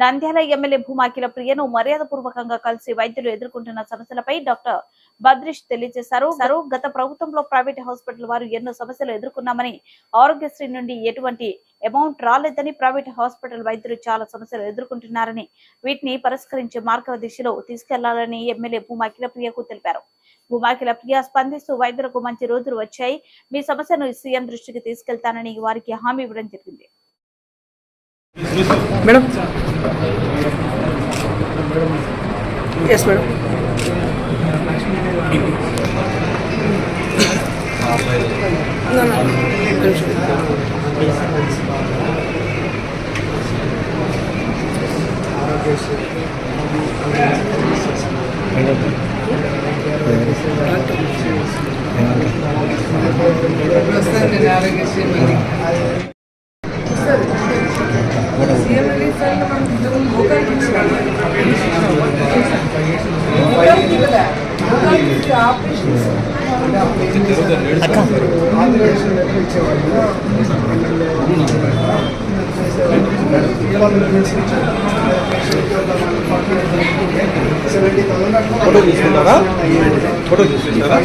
Nandyal MLA భూమాకిల ప్రియను మర్యాదపూర్వకంగా కలిసి వైద్యులు ఎదుర్కొంటున్న సమస్యలపై డాక్టర్ బద్రిష్ తెలియజేశారు. గత ప్రభుత్వంలో ప్రైవేట్ హాస్పిటల్ వారు ఎన్నో సమస్యలు ఎదుర్కొన్నామని ఆరోగ్యశ్రీ నుండి ఎటువంటి అమౌంట్ రాలేదని ప్రైవేట్ హాస్పిటల్ వైద్యులు చాలా సమస్యలు ఎదుర్కొంటున్నారని వీటిని పరిష్కరించే మార్గ దిశలో తీసుకెళ్ళాలని ఎమ్మెల్యే భూమాకిల ప్రియకు తెలిపారు. భూమాకిల ప్రియ స్పందిస్తూ వైద్యులకు మంచి రోజులు వచ్చాయి. మీ సమస్యను సీఎం దృష్టికి తీసుకెళ్తానని వారికి హామీ ఇవ్వడం జరిగింది. Madam yes madam Aarogyasri. అక్క ఫోటో తీసుకుంటారా ఫోటో తీసుకుంటారా